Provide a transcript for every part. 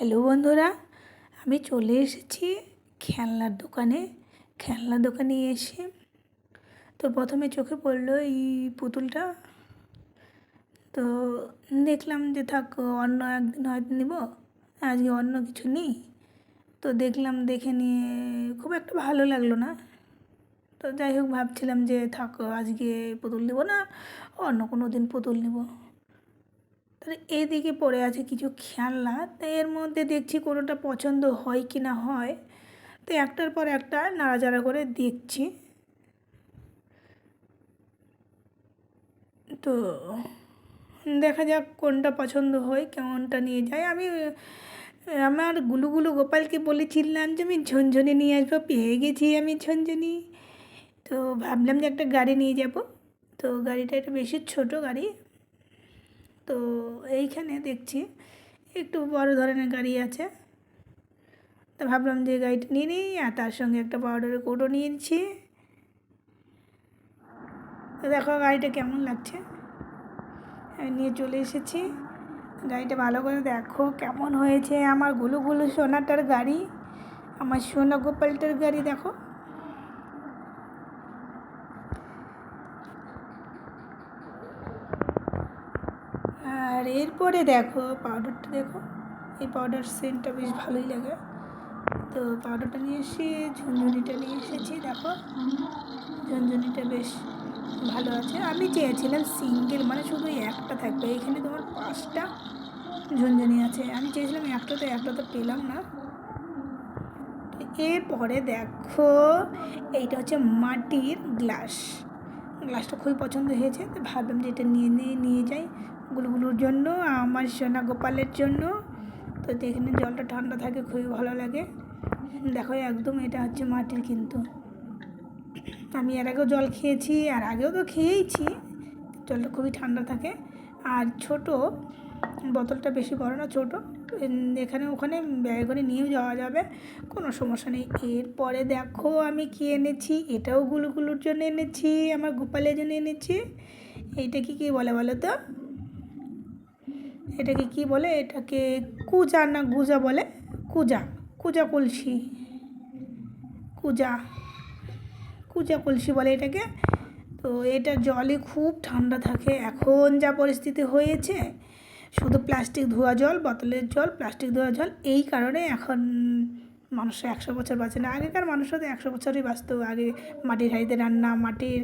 Hello বন্ধুরা, আমি চলে এসেছি খেলনার দোকানে খেলনার দোকানে এসে। তো প্রথমে চোখে পড়ল এই পুতুলটা। তো দেখলাম যে থাক, অন্য একদিন হয়তো নিব, আজকে অন্য কিছু নিই। তো দেখলাম দেখে নিয়ে খুব একটা ভালো লাগল না। তো যাই হোক, ভাবছিলাম যে থাক, আজকে পুতুল নেব না, অন্য কোনো দিন পুতুল নেব। এদিকে পড়ে আছে কিছু খেলনা, তো এর মধ্যে দেখছি কোনোটা পছন্দ হয় কি না হয়। তো একটার পর একটা নাড়াচাড়া করে দেখছি। তো দেখা যাক কোনটা পছন্দ হয়, কেমনটা নিয়ে যায়। আমি, আমার গুলুগুলু গোপালকে বলেছিলাম যে আমি ঝনঝনি নিয়ে আসব, পেয়ে গেছি আমি ঝনঝনি। তো ভাবলাম যে একটা গাড়ি নিয়ে যাব। তো গাড়িটা একটা বেশি ছোট গাড়ি তো এইখানে দেখছি একটু বড় ধরনের গাড়ি আছে। তো ভাবলাম যে গাড়িটা নিয়ে নিই আর তার সঙ্গে একটা পাউডারের কোটো নিয়ে নিচ্ছি। তো দেখো গাড়িটা কেমন লাগছে? আমি নিয়ে চলে এসেছি। গাড়িটা ভালো করে দেখো কেমন হয়েছে। আমারগুলো গুলো সোনাটার গাড়ি, আমার সোনা গোপালটার গাড়ি দেখো। আর এরপরে দেখো পাউডারটা দেখো, এই পাউডার সেন্টটা বেশ ভালোই লাগে। তো পাউডারটা নিয়ে এসে, ঝুনঝুনিটা নিয়ে এসেছি, দেখো। ঝুনঝুনিটা বেশ ভালো আছে। আমি চেয়েছিলাম সিঙ্গেল মানে শুধু একটা থাকবে। এখানে তোমার পাঁচটা ঝুনঝুনি আছে। আমি চেয়েছিলাম একটা, তো একটা তো পেলাম না। এরপরে দেখো, এইটা হচ্ছে মাটির গ্লাস। গ্লাসটা খুবই পছন্দ হয়েছে, তো ভাবলাম যে এটা নিয়ে নিয়ে নিয়ে যাই। গুলগুলোর জন্য, আমার সোনা গোপালের জন্য। তো এখানে জলটা ঠান্ডা থাকে, খুবই ভালো লাগে। দেখো, একদম এটা হচ্ছে মাটির কিন্তু। আমি এর আগেও জল খেয়েছি, আর আগেও তো খেয়েইছি। জলটা খুবই ঠান্ডা থাকে। আর ছোট, বোতলটা বেশি বড় না, ছোটো। এখানে ওখানে ব্যাগে করে নিয়েও যাওয়া যাবে। কোনো সমস্যা নেই। এরপরে দেখো, আমি কী এনেছি? এটাও গুলুগুলোর জন্য এনেছি, আমার গোপালের জন্য এনেছি। এইটা কি, কী বলে বলো তো? এটাকে কি বলে? এটাকে কুজা না গুজা বলে? কুজা। কুজা কলসি। কুজা। কুজা কলসি বলে এটাকে। তো এটা জলে খুব ঠান্ডা থাকে। এখন যা পরিস্থিতি হয়েছে, শুধু প্লাস্টিক ধোয়া জল, বোতলের জল, প্লাস্টিক ধোয়া জল, এই কারণে এখন মানুষ একশো বছর বাঁচে না। আগেকার মানুষরা তো একশো বছরই বাঁচত। আগে মাটির হাঁড়িতে রান্না, মাটির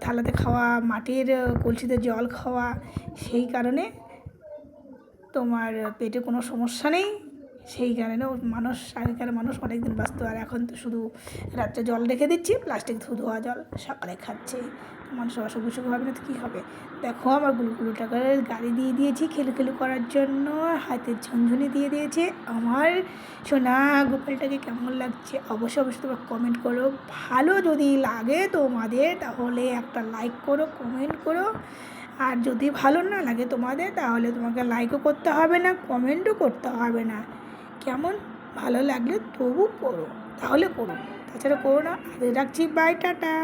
থালাতে খাওয়া, মাটির কলসিতে জল খাওয়া, সেই কারণে তোমার পেটে কোনো সমস্যা নেই। সেই কারণে মানুষ, আগেকার মানুষ অনেকদিন বাঁচত আর এখন তো শুধু রাত্রে জল রেখে দিচ্ছি প্লাস্টিক ধু ধোয়া জল, সকালে খাচ্ছে। মানুষ অসুখ বিসুখ হবে না তো কী হবে? দেখো, আমার গুলুগুলো টাকার গাড়ি দিয়ে দিয়েছি খেলু খেলু করার জন্য, হাতের ঝুনঝুনি দিয়ে দিয়েছে। আমার সোনা গোপালটাকে কেমন লাগছে অবশ্যই অবশ্যই তোমরা কমেন্ট করো। ভালো যদি লাগে তোমাদের, তাহলে একটা লাইক করো কমেন্ট করো। আর যদি ভালো না লাগে তোমাদের, তাহলে তোমাকে লাইকও করতে হবে না কমেন্টও করতে হবে না। কেমন? ভালো লাগলে তবু করো, তাহলে করো। তাছাড়া করো না রাখছি বাই টাটা।